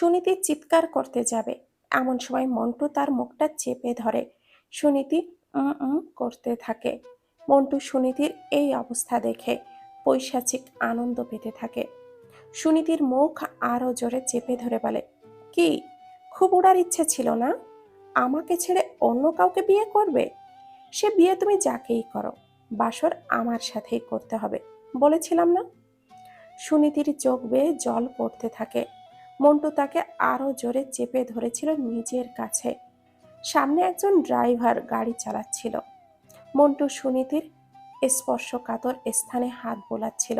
সুনীতি চিৎকার করতে যাবে। এমন সময় মন্টু তার মুখটা চেপে ধরে। সুনীতি করতে থাকে। মন্টু সুনীতির এই অবস্থা দেখে পৈশাচিক আনন্দ পেতে থাকে। সুনীতির মুখ আরও জোরে চেপে ধরে বলে, কি? খুব উড়ার ইচ্ছে ছিল না? আমাকে ছেড়ে অন্য কাউকে বিয়ে করবে? সে বিয়ে তুমি যাকেই করো, বাসর আমার সাথেই করতে হবে। বলেছিলাম না? সুনীতির চোখ বেয়ে জল পড়তে থাকে। মন্টু তাকে আরও জোরে চেপে ধরেছিল নিজের কাছে। সামনে একজন ড্রাইভার গাড়ি চালাচ্ছিল। মন্টু সুনীতির স্পর্শকাতর স্থানে হাত বোলাচ্ছিল।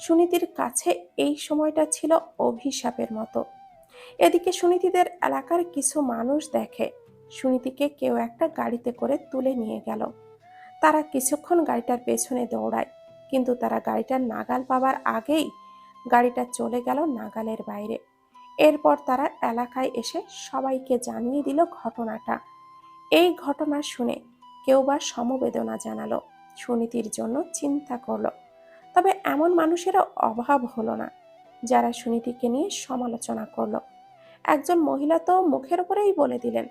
সুনীতির কাছে এই সময়টা ছিল অভিশাপের মতো। এদিকে সুনীতিদের এলাকার কিছু মানুষ দেখে সুনীতিকে কেউ একটা গাড়িতে করে তুলে নিয়ে গেল। তারা কিছুক্ষণ গাড়িটার পেছনে দৌড়ায়, কিন্তু তারা গাড়িটার নাগাল পাবার আগেই গাড়িটা চলে গেল নাগালের বাইরে। এরপর তারা এলাকায় এসে সবাইকে জানিয়ে দিল ঘটনাটা। এই ঘটনা শুনে কেউ বা সমবেদনা জানালো, সুনীতির জন্য চিন্তা করল। তবে এমন মানুষেরও অভাব হলো না, যারা সুনীতিকে নিয়ে সমালোচনা করল। একজন মহিলা তো মুখের উপরেই বলে দিলেন,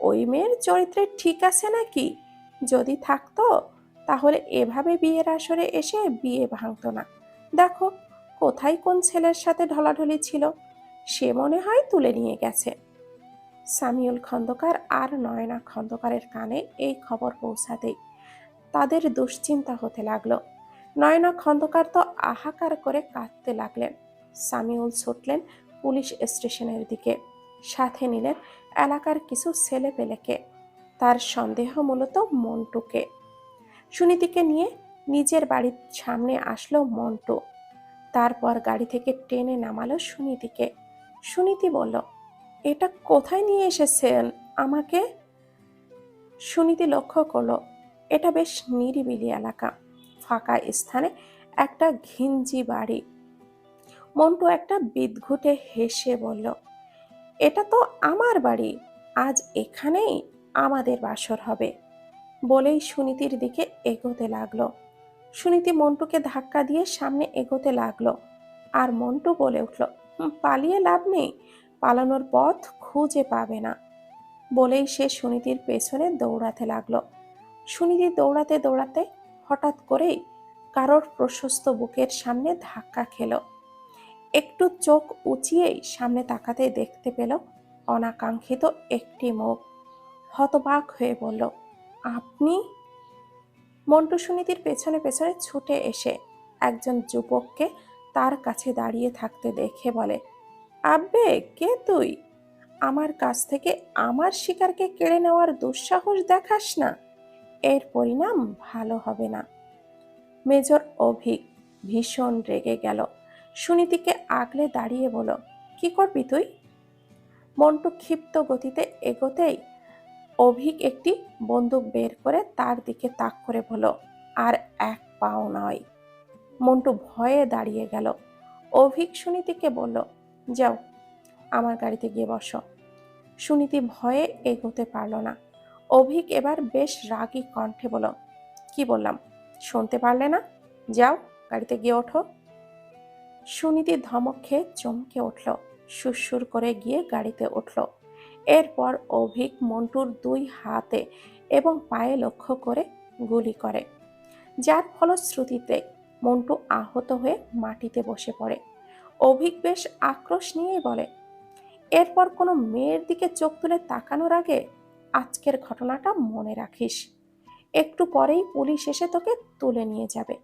ওই মেয়ের চরিত্রে ঠিক আছে নাকি? যদি থাকতো, তাহলে এভাবে বিয়ের আসরে এসে বিয়ে ভাঙতো না। দেখো, কোথায় কোন ছেলের সাথে ঢলাঢলি ছিল? সে মনে হয় তুলে নিয়ে গেছে। সামিউল খন্দকার আর নয়না খন্দকারের কানে এই খবর পৌঁছাতেই তাদের দুশ্চিন্তা হতে লাগল। নয়না খন্দকার তো আহাকার করে কাঁদতে লাগলেন। সামিউল ছুটলেন পুলিশ স্টেশনের দিকে। সাথে নিলেন এলাকার কিছু ছেলে পেলেকে তার সন্দেহ মূলত মন্টুকে। সুনীতিকে নিয়ে নিজের বাড়ির সামনে আসলো মন্টু। তারপর গাড়ি থেকে টেনে নামালো সুনীতিকে। সুনীতি বলল এটা কোথায় নিয়ে এসেছেন আমাকে? সুনীতি লক্ষ্য করল এটা বেশ নিরিবিলি এলাকা। ফাঁকা স্থানে একটা ঘিঞ্জি বাড়ি। মন্টু একটা বিদঘুটে হেসে বলল এটা তো আমার বাড়ি। আজ এখানেই আমাদের বাসর হবে। বলেই সুনীতির দিকে এগোতে লাগল। সুনীতি মন্টুকে ধাক্কা দিয়ে সামনে এগোতে লাগল আর মন্টু বলে উঠল "হুম, পালিয়ে লাভ নেই। পালানোর পথ খুঁজে পাবে না। বলেই সে সুনীতির পেছনে দৌড়াতে লাগল। সুনীতি দৌড়াতে দৌড়াতে হঠাৎ করেই কারোর প্রশস্ত বুকের সামনে ধাক্কা খেলো। একটু চোখ উঁচিয়েই সামনে তাকাতে দেখতে পেল অনাকাঙ্ক্ষিত একটি মুখ। হতবাক হয়ে বলল, আপনি? মন্টু সুনীতির পেছনে পেছনে ছুটে এসে একজন যুবককে তার কাছে দাঁড়িয়ে থাকতে দেখে বলে, আব্বে, কে তুই? আমার কাছ থেকে আমার শিকারকে কেড়ে নেওয়ার দুঃসাহস দেখাস না। এর পরিণাম ভালো হবে না। মেজর অভিক ভীষণ রেগে গেল। সুনীতিকে আগলে দাঁড়িয়ে বলো কি করবি তুই? মন্টু ক্ষিপ্ত গতিতে এগোতেই অভিক একটি বন্দুক বের করে তার দিকে তাক করে বলো আর এক পাও নয়। মন্টু ভয়ে দাঁড়িয়ে গেল। অভিক সুনীতিকে বলল, যাও, আমার গাড়িতে গিয়ে বসো। সুনীতি ভয়ে এগোতে পারল না। অভিক এবার বেশ রাগী কণ্ঠে বলো কি বললাম, শুনতে পারলে না? যাও, গাড়িতে গিয়ে ওঠো। সুনীতি ধমক খেয়ে চমকে উঠল, সুরসুর করে গিয়ে গাড়িতে উঠল। এরপর অভিক মন্টুর দুই হাতে এবং পায়ে লক্ষ্য করে গুলি করে। যার ফলশ্রুতিতে মন্টু আহত হয়ে মাটিতে বসে পড়ে। অভিক বেশ আক্রোশ নিয়েই বলে, এরপর কোনো মেয়ের দিকে চোখ তুলে তাকানোর আগে আজকের ঘটনাটা মনে রাখিস। একটু পরেই পুলিশ এসে তোকে তুলে নিয়ে যাবে।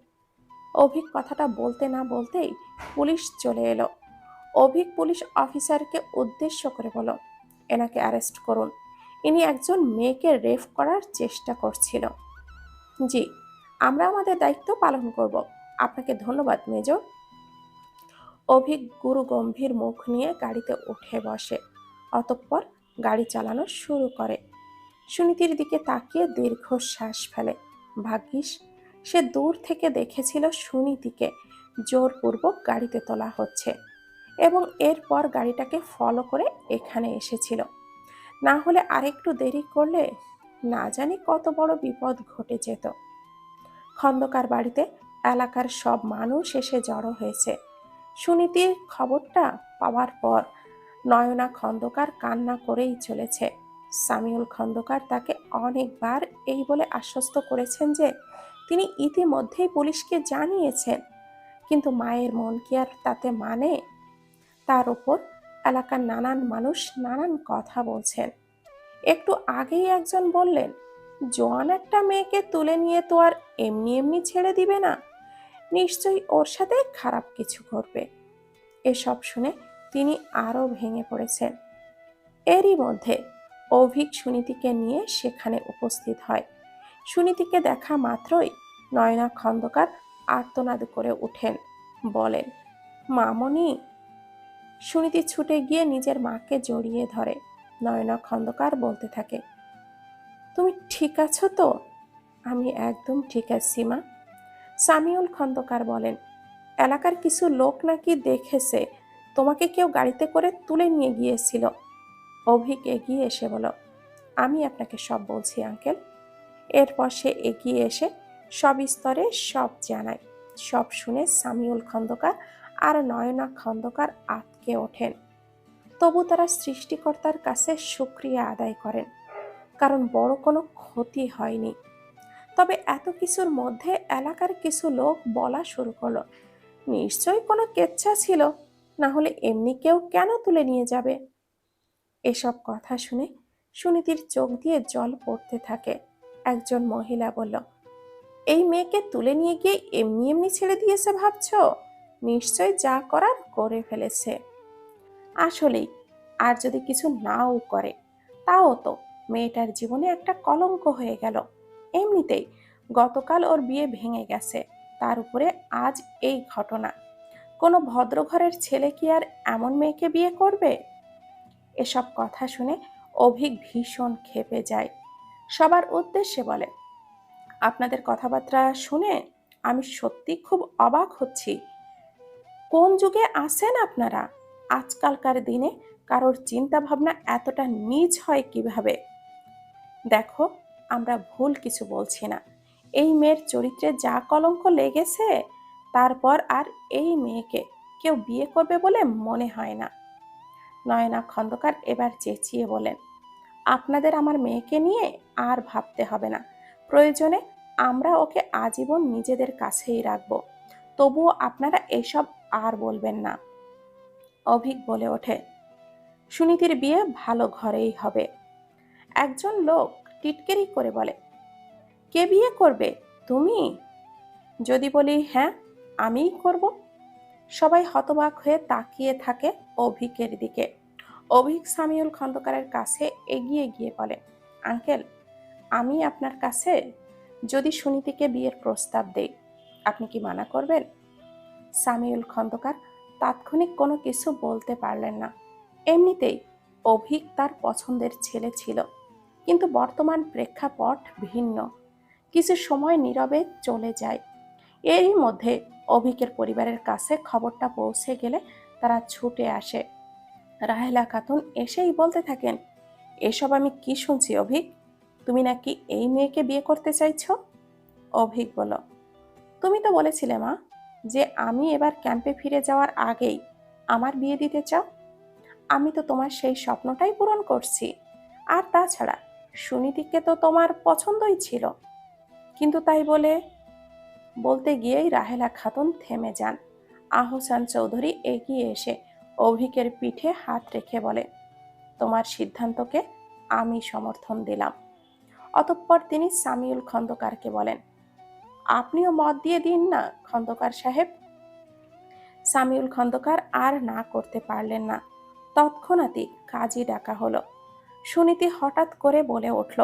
অভিক কথাটা বলতে না বলতেই পুলিশ চলে এলো। অভিক পুলিশ অফিসারকে উদ্দেশ্য করে বলো এনাকে অ্যারেস্ট করুন। ইনি একজন মেয়েকে রেফ করার চেষ্টা করছিল। জি, আমরা আমাদের দায়িত্ব পালন করব। আপনাকে ধন্যবাদ মেজর অভিক গুরু গম্ভীর মুখ নিয়ে গাড়িতে উঠে বসে, অতঃপর গাড়ি চালানো শুরু করে। সুনীতির দিকে তাকিয়ে দীর্ঘশ্বাস ফেলে। ভাগ্যিস, সে দূর থেকে দেখেছিল সুনীতিকে জোরপূর্বক গাড়িতে তোলা হচ্ছে এবং এরপর গাড়িটাকে ফলো করে এখানে এসেছিল। না হলে আরেকটু দেরি করলে না জানি কত বড় বিপদ ঘটে যেত। খন্দকার বাড়িতে এলাকার সব মানুষ এসে জড়ো হয়েছে। সুনীতির খবরটা পাওয়ার পর নয়না খন্দকার কান্না করেই চলেছে। সামিউল খন্দকার তাকে অনেকবার এই বলে আশ্বস্ত করেছেন যে, তিনি ইতিমধ্যেই পুলিশকে জানিয়েছেন। কিন্তু মায়ের মন কি আর তাতে মানে? তার উপর এলাকার নানান মানুষ নানান কথা বলছেন। একটু আগেই একজন বললেন, জোয়ান একটা মেয়েকে তুলে নিয়ে তো আর এমনি এমনি ছেড়ে দিবে না। নিশ্চয়ই ওর সাথে খারাপ কিছু করবে এসব শুনে তিনি আরও ভেঙে পড়েছেন। এরই মধ্যে অভিক সুনীতিকে নিয়ে সেখানে উপস্থিত হয়। সুনীতিকে দেখা মাত্রই নয়না খন্দকার আর্তনাদ করে উঠেন বলেন, মামনি, সুনীতি ছুটে গিয়ে নিজের মাকে জড়িয়ে ধরে, নয়না খন্দকার বলতে থাকে। তুমি ঠিক আছো তো? আমি একদম ঠিক আছি মা। সামিউল খন্দকার বলেন, এলাকার কিছু লোক নাকি দেখেছে, তোমাকে কেউ গাড়িতে করে তুলে নিয়ে গিয়েছিল। অভিক এগিয়ে এসে বলো আমি আপনাকে সব বলছি, আঙ্কেল। এরপর সে এগিয়ে এসে সব স্তরে সব জানায়। সব শুনে সামিউল খন্দকার আর নয়না খন্দকার আতকে ওঠেন। তবু তারা সৃষ্টিকর্তার কাছে সুক্রিয়া আদায় করেন, কারণ বড় কোনো ক্ষতি হয়নি। তবে এত কিছুর মধ্যে এলাকার কিছু লোক বলা শুরু করল। নিশ্চয়ই কোনো কেচ্ছা ছিল, না হলে এমনি কেউ কেন তুলে নিয়ে যাবে? এসব কথা শুনে সুনীতির চোখ দিয়ে জল পড়তে থাকে। একজন মহিলা বলল, এই মেয়েকে তুলে নিয়ে গিয়ে এমনি এমনি ছেড়ে দিয়েছে ভাবছ? নিশ্চয় যা করার করে ফেলেছে। আসলেই, আর যদি কিছু নাও করে, তাও তো মেয়েটার জীবনে একটা কলঙ্ক হয়ে গেল। এমনিতেই গতকাল ওর বিয়ে ভেঙে গেছে। তার উপরে আজ এই ঘটনা। কোনো ভদ্রঘরের ছেলে কি আর এমন মেয়েকে বিয়ে করবে? এসব কথা শুনে অভিক ভীষণ ক্ষেপে যায়। সবার উদ্দেশ্যে বলে, আপনাদের কথাবার্তা শুনে আমি সত্যি খুব অবাক হচ্ছি। কোন যুগে আসেন আপনারা? আজকালকার দিনে কারোর চিন্তা ভাবনা এতটা নিজ হয় কীভাবে? দেখো আমরা ভুল কিছু বলছি না। এই মেয়ের চরিত্রে যা কলঙ্ক লেগেছে, তারপর আর এই মেয়েকে কেউ বিয়ে করবে বলে মনে হয় না। নয়না খন্দকার এবার চেঁচিয়ে বলেন আপনাদের আমার মেয়েকে নিয়ে আর ভাবতে হবে না। প্রয়োজনে আমরা ওকে আজীবন নিজেদের কাছেই রাখব। তবুও আপনারা এসব আর বলবেন না। অভিক বলে ওঠে, সুনীতির বিয়ে ভালো ঘরেই হবে। একজন লোক টিটকেরি করে বলে, কে বিয়ে করবে? তুমি? যদি বলি হ্যাঁ আমিই করব। সবাই হতবাক হয়ে তাকিয়ে থাকে অভিকের দিকে। অভিক সামিউল খন্দকারের কাছে এগিয়ে গিয়ে বলে, আঙ্কেল, আমি আপনার কাছে যদি সুনীতিকে বিয়ের প্রস্তাব দেই, আপনি কি মানা করবেন? সামিউল খন্দকার তাৎক্ষণিক কোনো কিছু বলতে পারলেন না। এমনিতেই অভিক তার পছন্দের ছেলে ছিল। কিন্তু বর্তমান প্রেক্ষাপট ভিন্ন। কিছু সময় নীরবে চলে যায়। এরই মধ্যে অভিকের পরিবারের কাছে খবরটা পৌঁছে গেলে তারা ছুটে আসে। রাহেলা খাতুন এসেই বলতে থাকেন, এসব আমি কি শুনছি অভিক? তুমি নাকি এই মেয়েকে বিয়ে করতে চাইছো? অভিক বলল, তুমি তো বলেছিলে মা যে আমি এবার ক্যাম্পে ফিরে যাওয়ার আগেই আমার বিয়ে দিতে চাও। আমি তো তোমার সেই স্বপ্নটাই পূরণ করছি। আর তাছাড়া সুনীতিকে তো তোমার পছন্দই ছিল। কিন্তু তাই বলে বলতে গিয়েই রাহেলা খাতুন থেমে যান। আহসান চৌধুরী এগিয়ে এসে অভিকের পিঠে হাত রেখে বলে, তোমার সিদ্ধান্তকে আমি সমর্থন দিলাম। অতঃপর তিনি সামিউল খন্দকারকে বলেন, আপনিও মত দিয়ে দিন না, খন্দকার সাহেব। সামিউল খন্দকার আর না করতে পারলেন না। তৎক্ষণাৎই কাজী ডাকা হলো। সুনীতি হঠাৎ করে বলে উঠল,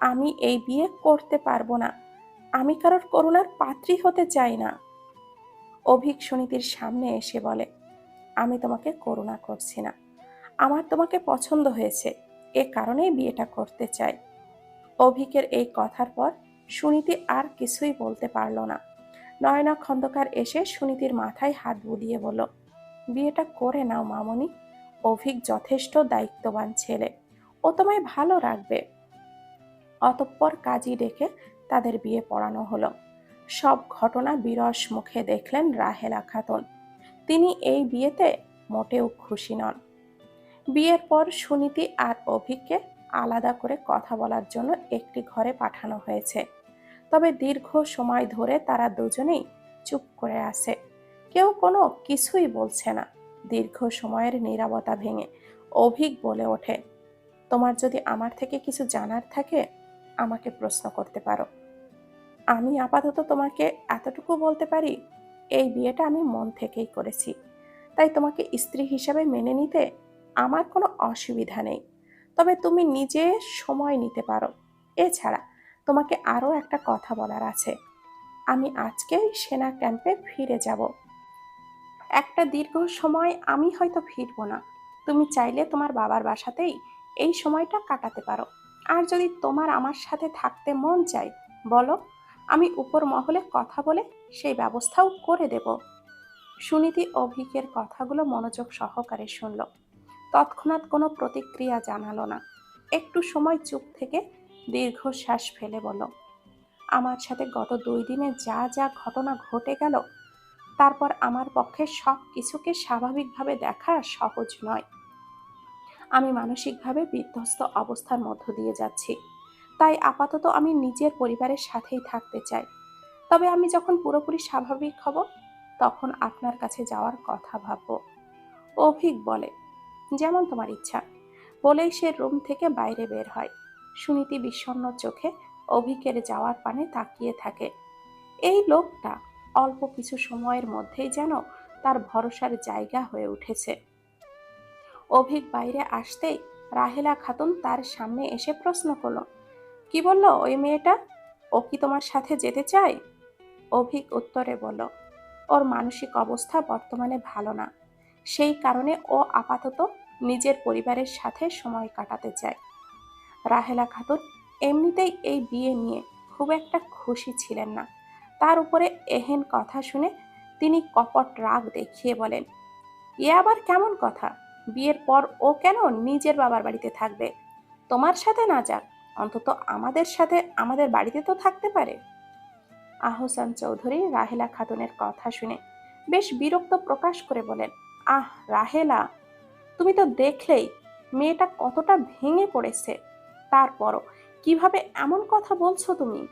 আমি এই বিয়ে করতে পারব না। আমি কারোর করুণার পাত্রী হতে চাই না। অভিক সুনীতির সামনে এসে বলে, আমি তোমাকে করুণা করছি না। আমার তোমাকে পছন্দ হয়েছে। এ কারণেই বিয়েটা করতে চাই। অভিকের এই কথার পর সুনীতি আর কিছুই বলতে পারল না। নয়না খন্দকার এসে সুনীতির মাথায় হাত বুলিয়ে বলল, বিয়েটা করে নাও মামনি। অভিক যথেষ্ট দায়িত্ববান ছেলে। ও তোমায় ভালো রাখবে। অতঃপর কাজী ডেকে তাদের বিয়ে পড়ানো হলো। সব ঘটনা বিরস মুখে দেখলেন রাহেলা খাতুন। তিনি এই বিয়েতে মোটেও খুশি নন। বিয়ের পর সুনীতি আর অভিককে আলাদা করে কথা বলার জন্য একটি ঘরে পাঠানো হয়েছে। তবে দীর্ঘ সময় ধরে তারা দুজনেই চুপ করে আছে। কেউ কোনো কিছুই বলছে না। দীর্ঘ সময়ের নীরবতা ভেঙে অভিক বলে ওঠে তোমার যদি আমার থেকে কিছু জানার থাকে, আমাকে প্রশ্ন করতে পারো। আমি আপাতত তোমাকে এতটুকু বলতে পারি, এই বিয়েটা আমি মন থেকেই করেছি। তাই তোমাকে স্ত্রী হিসাবে মেনে নিতে আমার কোনো অসুবিধা নেই। তবে তুমি নিজে সময় নিতে পারো। এছাড়া তোমাকে আরও একটা কথা বলার আছে। আমি আজকেই সেনা ক্যাম্পে ফিরে যাব। একটা দীর্ঘ সময় আমি হয়তো ফিরবো না। তুমি চাইলে তোমার বাবার বাসাতেই এই সময়টা কাটাতে পারো। আর যদি তোমার আমার সাথে থাকতে মন চায়, বলো, আমি উপর মহলে কথা বলে সেই ব্যবস্থাও করে দেব। সুনীতি অভিকের কথাগুলো মনোযোগ সহকারে শুনল। তৎক্ষণাৎ কোনো প্রতিক্রিয়া জানালো না। একটু সময় চুপ থেকে দীর্ঘশ্বাস ফেলে বলল, আমার সাথে গত দুই দিনে যা যা ঘটনা ঘটে গেল, তারপর আমার পক্ষে সব কিছুকে স্বাভাবিকভাবে দেখা সহজ নয়। আমি মানসিকভাবে বিধ্বস্ত অবস্থার মধ্য দিয়ে যাচ্ছি। তাই আপাতত আমি নিজের পরিবারের সাথেই থাকতে চাই। তবে আমি যখন পুরোপুরি স্বাভাবিক হব, তখন আপনার কাছে যাওয়ার কথা ভাবব। অভিক বলে, যেমন তোমার ইচ্ছা। বলেই সে রুম থেকে বাইরে বের হয়। সুনীতি বিষণ্ণ চোখে অভিকের যাওয়ার পানে তাকিয়ে থাকে। এই লোকটা অল্প কিছু সময়ের মধ্যেই যেন তার ভরসার জায়গা হয়ে উঠেছে। অভিক বাইরে আসতেই রাহেলা খাতুন তার সামনে এসে প্রশ্ন করল, কি বলল ওই মেয়েটা? ও কি তোমার সাথে যেতে চায়? অভিক উত্তরে বলল, ওর মানসিক অবস্থা বর্তমানে ভালো না। সেই কারণে ও আপাতত নিজের পরিবারের সাথে সময় কাটাতে চায়। রাহেলা খাতুন এমনিতেই এই বিয়ে নিয়ে খুব একটা খুশি ছিলেন না। তার উপরে এহেন কথা শুনে তিনি কপট রাগ দেখিয়ে বলেন, এ আবার কেমন কথা? বিয়ের পর ও কেন নিজের বাবার বাড়িতে থাকবে? তোমার সাথে না যাক, অন্তত আমাদের সাথে আমাদের বাড়িতে তো থাকতে পারে। আহসান চৌধুরী রাহেলা খাতুনের কথা শুনে বেশ বিরক্ত প্রকাশ করে বলেন, আহ, রাহেলা, তুমি তো দেখলেই মেয়েটা কতটা ভেঙে পড়েছে। তারপরও কীভাবে এমন কথা বলছো তুমি?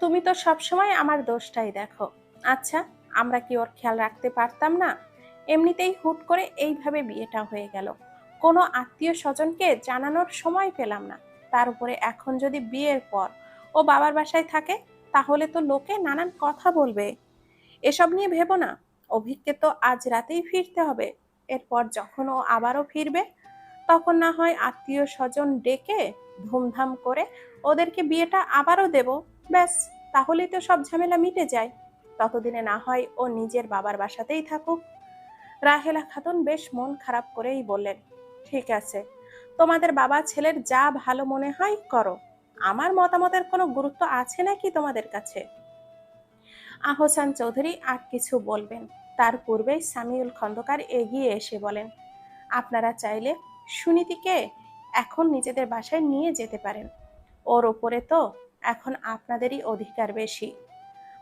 তুমি তো সবসময় আমার দোষটাই দেখো। আচ্ছা আমরা কি ওর খেয়াল রাখতে পারতাম না? এমনিতেই হুট করে এইভাবে বিয়েটা হয়ে গেল। কোনো আত্মীয় স্বজনকে জানানোর সময় পেলাম না। তার উপরে এখন যদি বিয়ের পর ও বাবার বাসায় থাকে, তাহলে তো লোকে নানান কথা বলবে। এসব নিয়ে ভেবো না। অভিককে তো আজ রাতেই ফিরতে হবে। এরপর যখন ও আবারও ফিরবে, তখন না হয় আত্মীয় স্বজন ডেকে ধুমধাম করে ওদেরকে বিয়েটা আবারও দেব। ব্যাস, তাহলেই তো সব ঝামেলা মিটে যায়। ততদিনে না হয় ও নিজের বাবার বাসাতেই থাকুক। রাহেলা খাতুন বেশ মন খারাপ করেই বললেন, ঠিক আছে, তোমাদের বাবা ছেলের যা ভালো মনে হয় করো। আমার মতামতের কোনো গুরুত্ব আছে নাকি তোমাদের কাছে? আহসান চৌধুরী আর কিছু বলবেন। তার পূর্বেই সামিউল খন্দকার এগিয়ে এসে বলেন, আপনারা চাইলে সুনীতিকে এখন নিজেদের বাসায় নিয়ে যেতে পারেন। ওর ওপরে তো এখন আপনাদেরই অধিকার বেশি।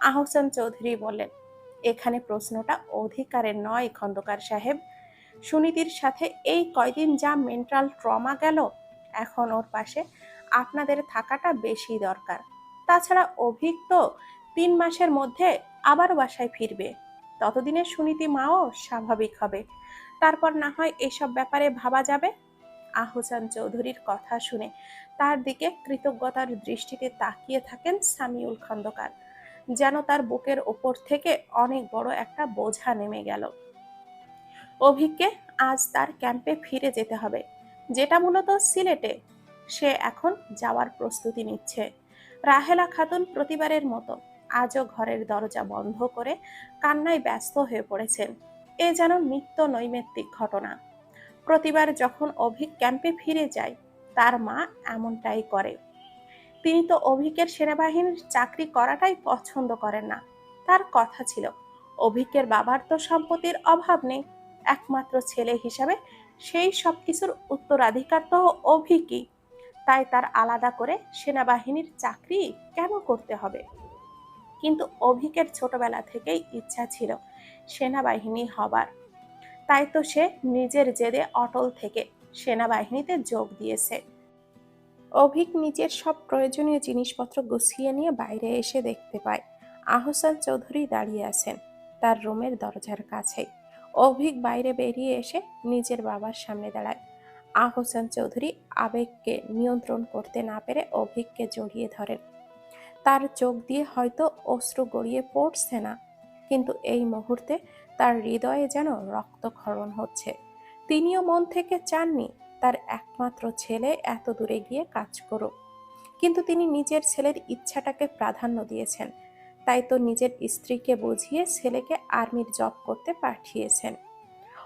আহসান চৌধুরী বললেন এখানে প্রশ্নটা অধিকারের নয়, খন্দকার সাহেব। সুনীতির সাথে এই কয়দিন যা মেন্টাল ট্রমা গেল, এখন ওর পাশে আপনাদের থাকাটা বেশি দরকার। তাছাড়া অভিক তো তিন মাসের মধ্যে আবার বাসায় ফিরবে। ততদিনে সুনীতি মাও স্বাভাবিক হবে। তারপর না হয় এসব ব্যাপারে ভাবা যাবে? আহসান চৌধুরীর কথা শুনে তার দিকে কৃতজ্ঞতার দৃষ্টিতে তাকিয়ে থাকেন সামিউল খন্দকার। যেন তার বুকের ওপর থেকে অনেক বড় একটা বোঝা নেমে গেল। অভিককে আজ তার ক্যাম্পে ফিরে যেতে হবে, যেটা মূলত সিলেটে। সে এখন যাওয়ার প্রস্তুতি নিচ্ছে। রাহেলা খাতুন প্রতিবারের মতো আজও ঘরের দরজা বন্ধ করে কান্নায় ব্যস্ত হয়ে পড়েছেন। এ যেন নিত্য নৈমিত্তিক ঘটনা। প্রতিবার যখন অভিক ক্যাম্পে ফিরে যায়, তার মা এমনটাই করে। তিনি তো অভিকের সেনাবাহিনীর চাকরি করাটাই পছন্দ করেন না। তার কথা ছিল, অভিকের বাবার তো সম্পত্তির অভাব নেই, একমাত্র ছেলে হিসাবে সেই সব কিছুর উত্তরাধিকার তো অভিকই। তাই তার আলাদা করে সেনাবাহিনীর চাকরি কেন করতে হবে? কিন্তু অভিকের ছোটবেলা থেকেই ইচ্ছা ছিল সেনাবাহিনী হবার। তাই তো সে নিজের জেদে অটল থেকে সেনাবাহিনীতে যোগ দিয়েছে। অভিক নিজের সব প্রয়োজনীয় জিনিসপত্র গুছিয়ে নিয়ে বাইরে এসে দেখতে পায়। আহসান চৌধুরী দাঁড়িয়ে আছেন তার রুমের দরজার কাছে। অভিক বাইরে বেরিয়ে এসে নিজের বাবার সামনে দাঁড়ায়। আহসান চৌধুরী আবেগকে নিয়ন্ত্রণ করতে না পেরে অভিককে জড়িয়ে ধরেন। তার চোখ দিয়ে হয়তো অশ্রু গড়িয়ে পড়ছে না, কিন্তু এই মুহূর্তে তার হৃদয়ে যেন রক্তক্ষরণ হচ্ছে। তিনিও মন থেকে চাননি তার একমাত্র ছেলে এত দূরে গিয়ে কাজ করুক। কিন্তু তিনি নিজের ছেলের ইচ্ছাটাকে প্রাধান্য দিয়েছেন। তাই তো নিজের স্ত্রীকে বুঝিয়ে ছেলেকে আর্মির জব করতে পাঠিয়েছেন।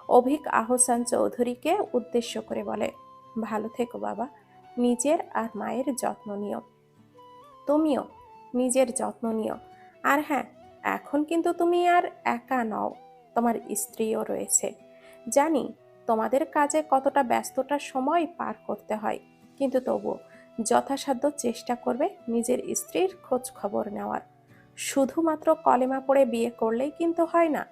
অভিক আহসান চৌধুরীকে উদ্দেশ্য করে বলে, ভালো থেকো বাবা, নিজের আর মায়ের যত্ন নিও। তুমিও নিজের যত্ন নিও। আর হ্যাঁ এখন কিন্তু তুমি আর একা নও, তোমার স্ত্রীও রয়েছে। জানি তোমাদের কাজে কতটা ব্যস্ততা সময় পার করতে হয়। কিন্তু তবুও যথাসাধ্য চেষ্টা করবে নিজের স্ত্রীর খোঁজ খবর নেওয়ার। শুধুমাত্র কলেমা পড়ে বিয়ে করলেই কিন্তু হয় না,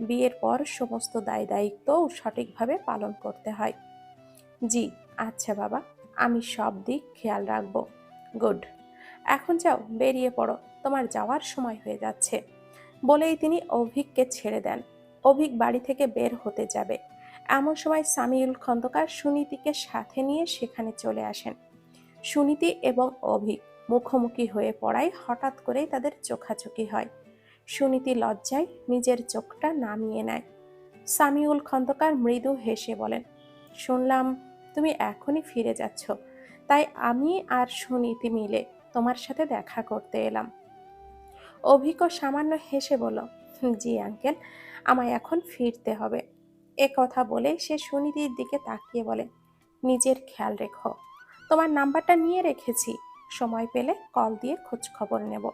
বিয়ের পর সমস্ত দায় দায়িত্বও সঠিকভাবে পালন করতে হয়। জি আচ্ছা বাবা, আমি সব দিক খেয়াল রাখব। গুড, এখন যাও, বেরিয়ে পড়ো, তোমার যাওয়ার সময় হয়ে যাচ্ছে। বলেই তিনি অভিককে ছেড়ে দেন। অভিক বাড়ি থেকে বের হতে যাবে। এমন সময় সামিউল খন্দকার সুনীতিকে সাথে নিয়ে সেখানে চলে আসেন। সুনীতি এবং অভিক মুখোমুখি হয়ে পড়ায় হঠাৎ করেই তাদের চোখাচোখি হয়। সুনীতি লজ্জায় নিজের চোখটা নামিয়ে নেয়। সামিউল খন্দকার মৃদু হেসে বলেন, শুনলাম, তুমি এখনই ফিরে যাচ্ছ। তাই আমি আর সুনীতি মিলে তোমার সাথে দেখা করতে এলাম। অভিক সামান্য হেসে বলল, জি আঙ্কেল, আমায় এখন ফিরতে হবে। এ কথা বলে সে সুনীতির দিকে তাকিয়ে বলে, নিজের খেয়াল রেখো। তোমার নাম্বারটা নিয়ে রেখেছি। সময় পেলে কল দিয়ে খোঁজ খবর নেব।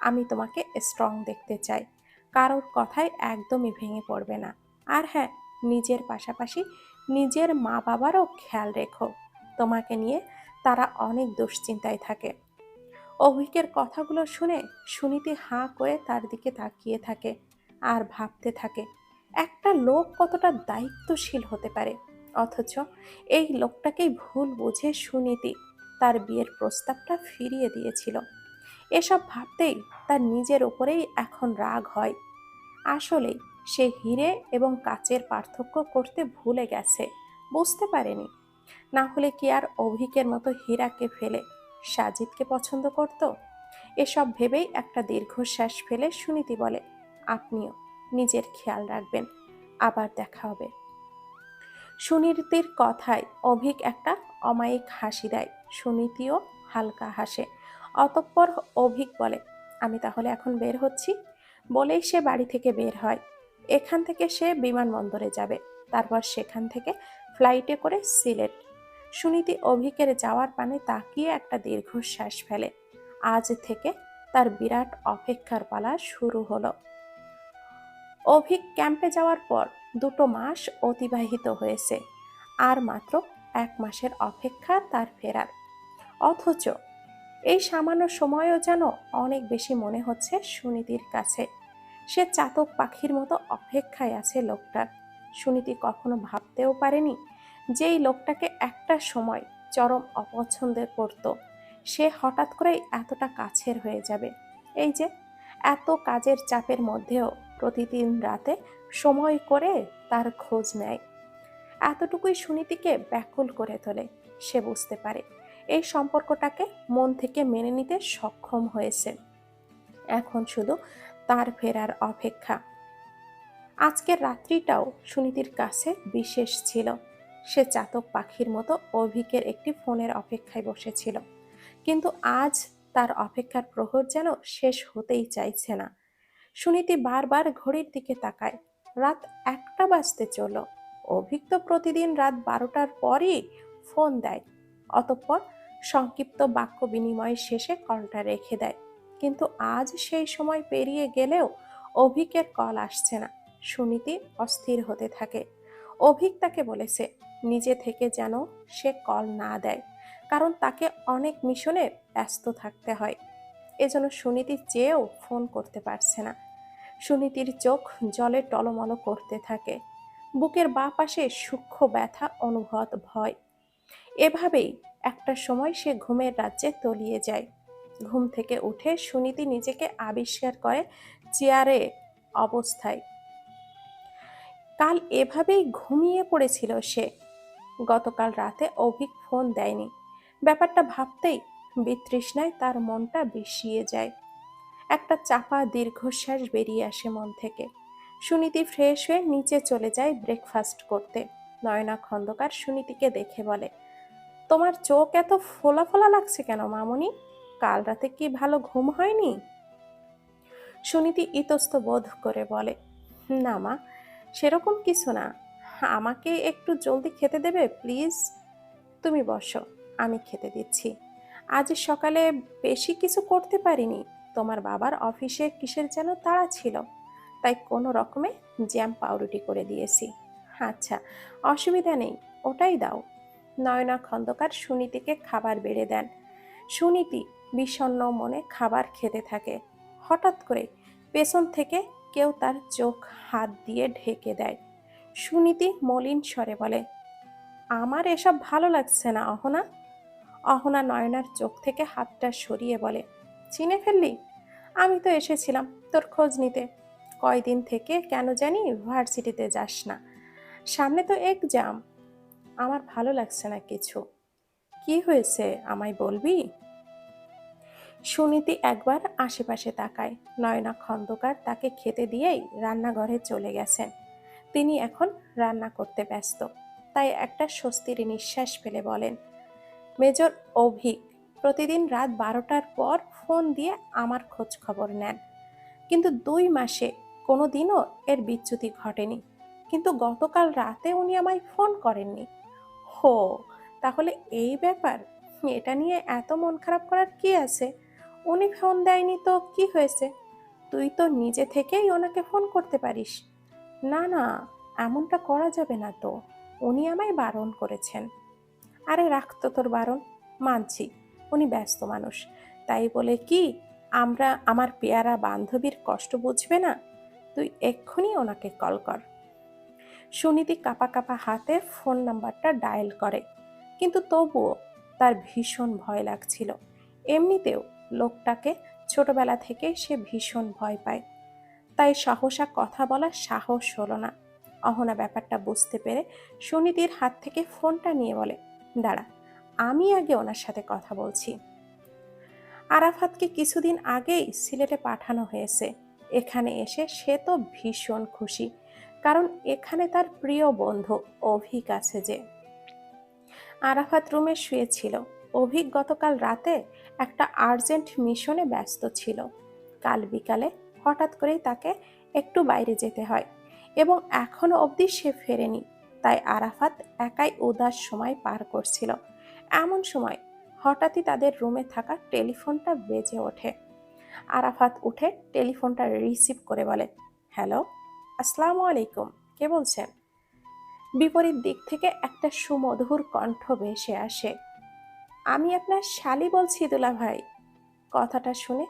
আমি তোমাকে স্ট্রং দেখতে চাই। কারোর কথায় একদমই ভেঙে পড়বে না। আর হ্যাঁ নিজের পাশাপাশি নিজের মা বাবারও খেয়াল রেখো। তোমাকে নিয়ে তারা অনেক দুশ্চিন্তায় থাকে। অভিকের কথাগুলো শুনে সুনীতি হাঁ করে তার দিকে তাকিয়ে থাকে আর ভাবতে থাকে একটা লোক কতটা দায়িত্বশীল হতে পারে? অথচ এই লোকটাকেই ভুল বুঝে সুনীতি তার বিয়ের প্রস্তাবটা ফিরিয়ে দিয়েছিল। এসব ভাবতেই তার নিজের ওপরেই এখন রাগ হয়। আসলেই সে হিরে এবং কাচের পার্থক্য করতে ভুলে গেছে, বুঝতে পারেনি। না হলে কি আর অভিকের মতো হীরাকে ফেলে, সাজিদকে পছন্দ করত? এসব ভেবেই একটা দীর্ঘশ্বাস ফেলে সুনীতি বলে, আপনিও। নিজের খেয়াল রাখবেন। আবার দেখা হবে। সুনীতির কথায় অভিক একটা অমায়িক হাসি দেয়। সুনীতিও হালকা হাসে। অতঃপর অভিক বলে, আমি তাহলে এখন বের হচ্ছি? বলেই সে বাড়ি থেকে বের হয়। এখান থেকে সে বিমানবন্দরে যাবে। তারপর সেখান থেকে ফ্লাইটে করে সিলেট। সুনীতি অভিকের যাওয়ার পানে তাকিয়ে একটা দীর্ঘশ্বাস ফেলে। আজ থেকে তার বিরাট অপেক্ষার পালা শুরু হলো। অভিক ক্যাম্পে যাওয়ার পর দুটো মাস অতিবাহিত হয়েছে, আর মাত্র এক মাসের অপেক্ষা তার ফেরার। অথচ এই সামান্য সময়ও যেন অনেক বেশি মনে হচ্ছে সুনীতির কাছে। সে চাতক পাখির মতো অপেক্ষায় আছে লোকটার। সুনীতি কখনো ভাবতেও পারেনি যে এই লোকটাকে একটা সময় চরম অপছন্দের করত। সে হঠাৎ করেই এতটা কাছের হয়ে যাবে। এই যে এত কাজের চাপের মধ্যেও প্রতিদিন রাতে সময় করে তার খোঁজ নেয়। এতটুকুই সুনীতিকে ব্যাকুল করে তোলে, সে বুঝতে পারে। এই সম্পর্কটাকে মন থেকে মেনে নিতে সক্ষম হয়েছে। এখন শুধু তার ফেরার অপেক্ষা। আজকের রাত্রিটাও সুনীতির কাছে বিশেষ ছিল। সে চাতক পাখির মতো অভিকের একটি ফোনের অপেক্ষায় বসেছিল। কিন্তু আজ তার অপেক্ষার প্রহর যেন শেষ হতেই চাইছে না। সুনীতি বারবার ঘড়ির দিকে তাকায়। রাত একটা বাজতে চলো অভিক তো প্রতিদিন রাত বারোটার পরই ফোন দেয়। অতঃপর সংক্ষিপ্ত বাক্য বিনিময় শেষে কলটা রেখে দেয়। কিন্তু আজ সেই সময় পেরিয়ে গেলেও অভিকের কল আসছে না। সুনীতি অস্থির হতে থাকে। অভিক তাকে বলেছে, নিজে থেকে যেন সে কল না দেয়। কারণ তাকে অনেক মিশনে ব্যস্ত থাকতে হয়। এজন্য সুনীতি চেয়েও ফোন করতে পারছে না। সুনীতির চোখ জলে টলমল করতে থাকে। বুকের বাঁ পাশে সূক্ষ্ম ব্যথা, অনুভূত ভয়। এভাবেই একটা সময় সে ঘুমের রাজ্যে তলিয়ে যায়। ঘুম থেকে উঠে সুনীতি নিজেকে আবিষ্কার করে চেয়ারে অবস্থায়। কাল এভাবেই ঘুমিয়ে পড়েছিল সে। গতকাল রাতে অভিক ফোন দেয়নি। ব্যাপারটা ভাবতেই বিতৃষ্ণায় তার মনটা বিষিয়ে যায়। একটা চাপা দীর্ঘশ্বাস বেরিয়ে আসে মন থেকে। সুনীতি ফ্রেশ হয়ে নিচে চলে যায় ব্রেকফাস্ট করতে। নয়না খন্দকার সুনীতিকে দেখে বলে, তোমার চোখ এত ফোলা ফোলা লাগছে কেন মামনি? কাল রাতে কি ভালো ঘুম হয়নি? সুনীতি ইতস্ত বোধ করে বলে, না মা, সেরকম কিছু না। আমাকে একটু জলদি খেতে দেবে প্লিজ তুমি বসো, আমি খেতে দিচ্ছি। আজ সকালে বেশি কিছু করতে পারিনি। তোমার বাবার অফিসে কিসের যেন তাড়া ছিল? তাই কোনো রকমে জ্যাম পাউরুটি করে দিয়েছি। আচ্ছা অসুবিধা নেই, ওটাই দাও। নয়না খন্দকার সুনীতিকে খাবার বেড়ে দেন। সুনীতি বিষণ্ণ মনে খাবার খেতে থাকে। হঠাৎ করে পেছন থেকে কেউ তার চোখ হাত দিয়ে ঢেকে দেয়। সুনীতি মলিন স্বরে বলে, আমার এসব ভালো লাগছে না, অহনা? অহনা নয়নার চোখ থেকে হাতটা সরিয়ে বলে চিনে ফেললি? আমি তো এসেছিলাম তোর খোঁজ নিতে। কয়দিন থেকে কেন জানি ভার্সিটিতে যাস না। সামনে তো এক্সাম আমার ভালো লাগছে না কিছু। কি হয়েছে আমায় বলবি? সুনীতি একবার আশেপাশে তাকায়। নয়না খন্দকার তাকে খেতে দিয়েই রান্নাঘরে চলে গেছেন। তিনি এখন রান্না করতে ব্যস্ত। তাই একটা স্বস্তির নিঃশ্বাস ফেলে বলেন, মেজর অভিক প্রতিদিন রাত বারোটার পর ফোন দিয়ে আমার খোঁজ খবর নেন। কিন্তু দুই মাসে কোনো দিনও এর বিচ্যুতি ঘটেনি। কিন্তু গতকাল রাতে উনি আমায় ফোন করেননি। হো, তাহলে এই ব্যাপার? এটা নিয়ে এত মন খারাপ করার কি আছে? উনি ফোন দেয়নি তো কি হয়েছে? তুই তো নিজে থেকেই ওনাকে ফোন করতে পারিস। না না, এমনটা করা যাবে না তো। উনি আমায় বারণ করেছেন। আরে রাখতো তোর বারণ। মানছি। উনি ব্যস্ত মানুষ। তাই বলে কি, আমরা আমার পেয়ারা বান্ধবীর কষ্ট বুঝবে না? তুই এক্ষুনি ওনাকে কল কর। সুনীতি কাপা কাপা হাতে ফোন নাম্বারটা ডায়াল করে। কিন্তু তবুও তার ভীষণ ভয় লাগছিল। এমনিতেও লোকটাকে ছোটবেলা থেকে সে ভীষণ ভয় পায়। তাই সাহসা কথা বলার সাহস হলো না। অহনা ব্যাপারটা বুঝতে পেরে সুনীতির হাত থেকে ফোনটা নিয়ে বলে, দাঁড়া আমি আগে ওনার সাথে কথা বলছি। আরাফাতকে কিছুদিন আগেই সিলেটে পাঠানো হয়েছে। এখানে এসে সে তো ভীষণ খুশি, কারণ এখানে তার প্রিয় বন্ধু অভিক আছে যে। আরাফাত রুমে শুয়েছিল। অভিক গতকাল রাতে একটা আর্জেন্ট মিশনে ব্যস্ত ছিল। কাল বিকালে হঠাৎ করেই তাকে একটু বাইরে যেতে হয় এবং এখনও অবধি সে ফেরেনি। তাই আরাফাত একাই উদাস সময় পার করছিল। এমন সময় হঠাৎই তাদের রুমে থাকা টেলিফোনটা বেজে ওঠে। আরাফাত উঠে টেলিফোনটা রিসিভ করে বলে, হ্যালো, আসসালামু আলাইকুম, কে বলছেন? বিপরীত দিক থেকে একটা সুমধুর কণ্ঠ ভেসে আসে, আমি আপনার শালি বলছি দুলা ভাই। কথাটা শুনে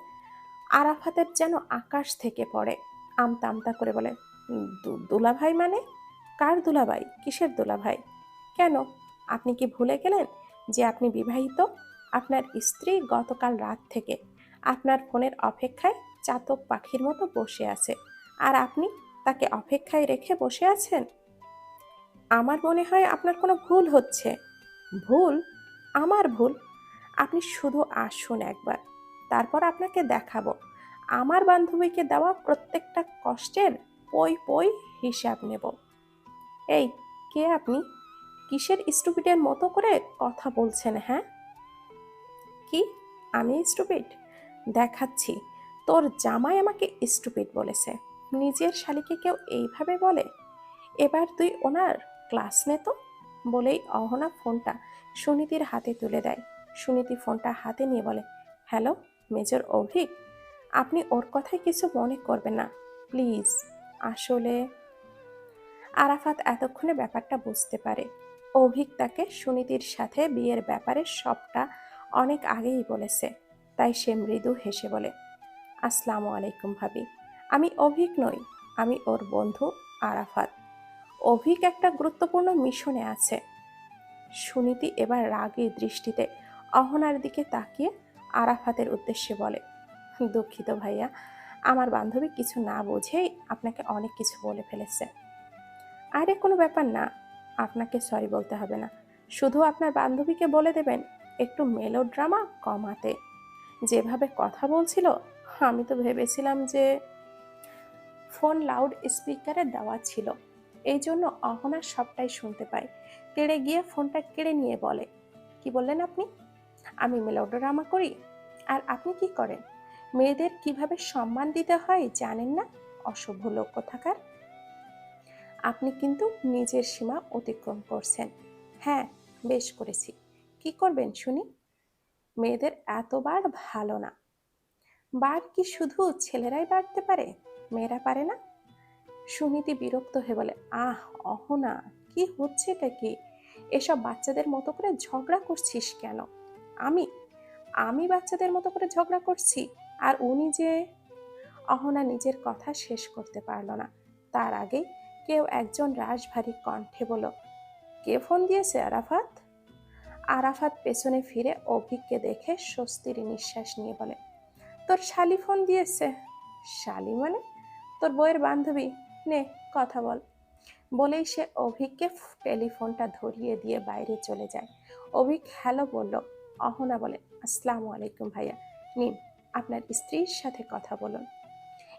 আরাফাতের যেন আকাশ থেকে পড়ে, আমতা আমতা করে বলে, "দু- দুলাভাই মানে? কার দুলাভাই কিসের দুলাভাই কেন? আপনি কি ভুলে গেলেন? যে আপনি বিবাহিত, আপনার স্ত্রী গতকাল রাত থেকে আপনার ফোনের অপেক্ষায় চাতক পাখির মতো বসে আছে। আর আপনি তাকে অপেক্ষায় রেখে বসে আছেন? আমার মনে হয় আপনার কোনো ভুল হচ্ছে। ভুল? আমার ভুল? আপনি শুধু আসুন একবার, তারপর আপনাকে দেখাবো। আমার বান্ধবীকে দেওয়া প্রত্যেকটা কষ্টের পই পই হিসাব নেব। এই, কে আপনি? কিসের স্টুপিডের মতো করে কথা বলছেন হ্যাঁ? কি? আমি স্টুপিড? দেখাচ্ছি, তোর জামাই আমাকে স্টুপিড বলেছে। নিজের শালিকে কেউ এইভাবে বলে? এবার তুই ওনার ক্লাস নে তো। বলেই অহনা ফোনটা সুনীতির হাতে তুলে দেয়। সুনীতি ফোনটা হাতে নিয়ে বলে, হ্যালো, মেজর অভিক? আপনি ওর কথায় কিছু মনে করবেন না, প্লিজ। আসলে আরাফাত এতক্ষণে ব্যাপারটা বুঝতে পারে। অভিক তাকে সুনীতির সাথে বিয়ের ব্যাপারে সবটা অনেক আগেই বলেছে, তাই সে মৃদু হেসে বলে, আসসালামু আলাইকুম ভাবি, আমি অভিক নই, আমি ওর বন্ধু আরাফাত। অভিক একটা গুরুত্বপূর্ণ মিশনে আছে। সুনীতি এবার রাগী দৃষ্টিতে অহনার দিকে তাকিয়ে আরাফাতের উদ্দেশ্যে বলে, দুঃখিত ভাইয়া, আমার বান্ধবী কিছু না বুঝেই আপনাকে অনেক কিছু বলে ফেলেছে। আরে কোনো ব্যাপার না আপনাকে সরি বলতে হবে না। শুধু আপনার বান্ধবীকে বলে দেবেন, একটু মেলো ড্রামা কমাতে। যেভাবে কথা বলছিল, আমি তো ভেবেছিলাম যে ফোন লাউড স্পিকারে দেওয়া ছিল। এই জন্য অহনা সবটাই শুনতে পায়। তেড়ে গিয়ে ফোনটা কেড়ে নিয়ে বলে, কি বললেন আপনি? আমি মেলোড্রামা করি, আর আপনি কি করেন? মেয়েদের কীভাবে সম্মান দিতে হয় জানেন না? অসভ্য লোক কোথাকার? আপনি কিন্তু নিজের সীমা অতিক্রম করছেন। হ্যাঁ বেশ করেছি। কি করবেন শুনি? মেয়েদের এতবার ভালো না। বার কি শুধু ছেলেরাই বাড়তে পারে? মেয়েরা পারে না। সুনীতি বিরক্ত হয়ে বলে, আহ, অহনা, কি হচ্ছে এটা কি? এসব বাচ্চাদের মতো করে ঝগড়া করছিস কেন? আমি আমি বাচ্চাদের মতো করে ঝগড়া করছি, আর উনি যে অহনা নিজের কথা শেষ করতে পারল না। তার আগে কেউ একজন রাশভারী কণ্ঠে বলল, কে ফোন দিয়েছে আরাফাত? আরাফাত পেছনে ফিরে অভিককে দেখে স্বস্তির নিঃশ্বাস নিয়ে বলে, তোর শালি ফোন দিয়েছে? শালি মানে? তোর বইয়ের বান্ধবী? নে, কথা বল। বলেই সে অভিককে টেলিফোনটা ধরিয়ে দিয়ে বাইরে চলে যায়। অভিক হ্যালো বলল। অহনা বলে, আসসালামু আলাইকুম ভাইয়া। নিন, আপনার স্ত্রীর সাথে কথা বলুন।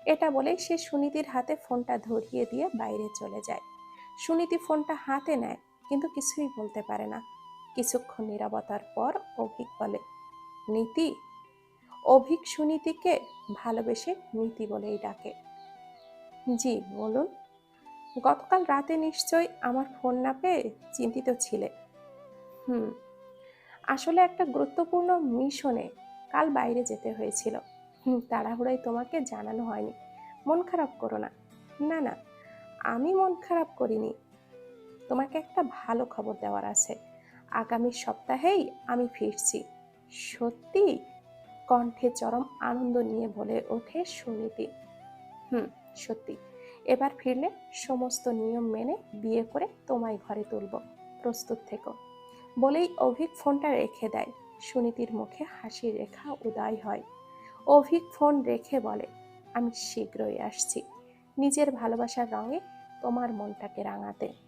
এটা বলেই সে সুনীতির হাতে ফোনটা ধরিয়ে দিয়ে বাইরে চলে যায়। সুনীতি ফোনটা হাতে নেয়, কিন্তু কিছুই বলতে পারে না। কিছুক্ষণ নিরবতার পর অভিক বলে, নীতি? অভিক সুনীতিকে ভালোবেসে নীতি বলেই ডাকে। জি, বলুন। গতকাল রাতে নিশ্চয়ই আমার ফোন না পেয়ে চিন্তিত ছিলে। হুম, আসলে একটা গুরুত্বপূর্ণ মিশনে কাল বাইরে যেতে হয়েছিল। তাড়াহুড়োয় তোমাকে জানানো হয়নি। মন খারাপ করো না। না না, আমি মন খারাপ করিনি। তোমাকে একটা ভালো খবর দেওয়ার আছে। আগামী সপ্তাহেই আমি ফিরছি। সত্যি? কণ্ঠে চরম আনন্দ নিয়ে বলে ওঠে সুনীতি। হুম, সত্যি। এবার ফিরলে সমস্ত নিয়ম মেনে বিয়ে করে তোমায় ঘরে তুলব। প্রস্তুত থেকো। বলেই অভিক ফোনটা রেখে দেয়। সুনীতির মুখে হাসি রেখা উদয় হয়। অভিক ফোন রেখে বলে আমি শীঘ্রই আসছি। নিজের ভালোবাসার রঙে তোমার মনটাকে রাঙাতে।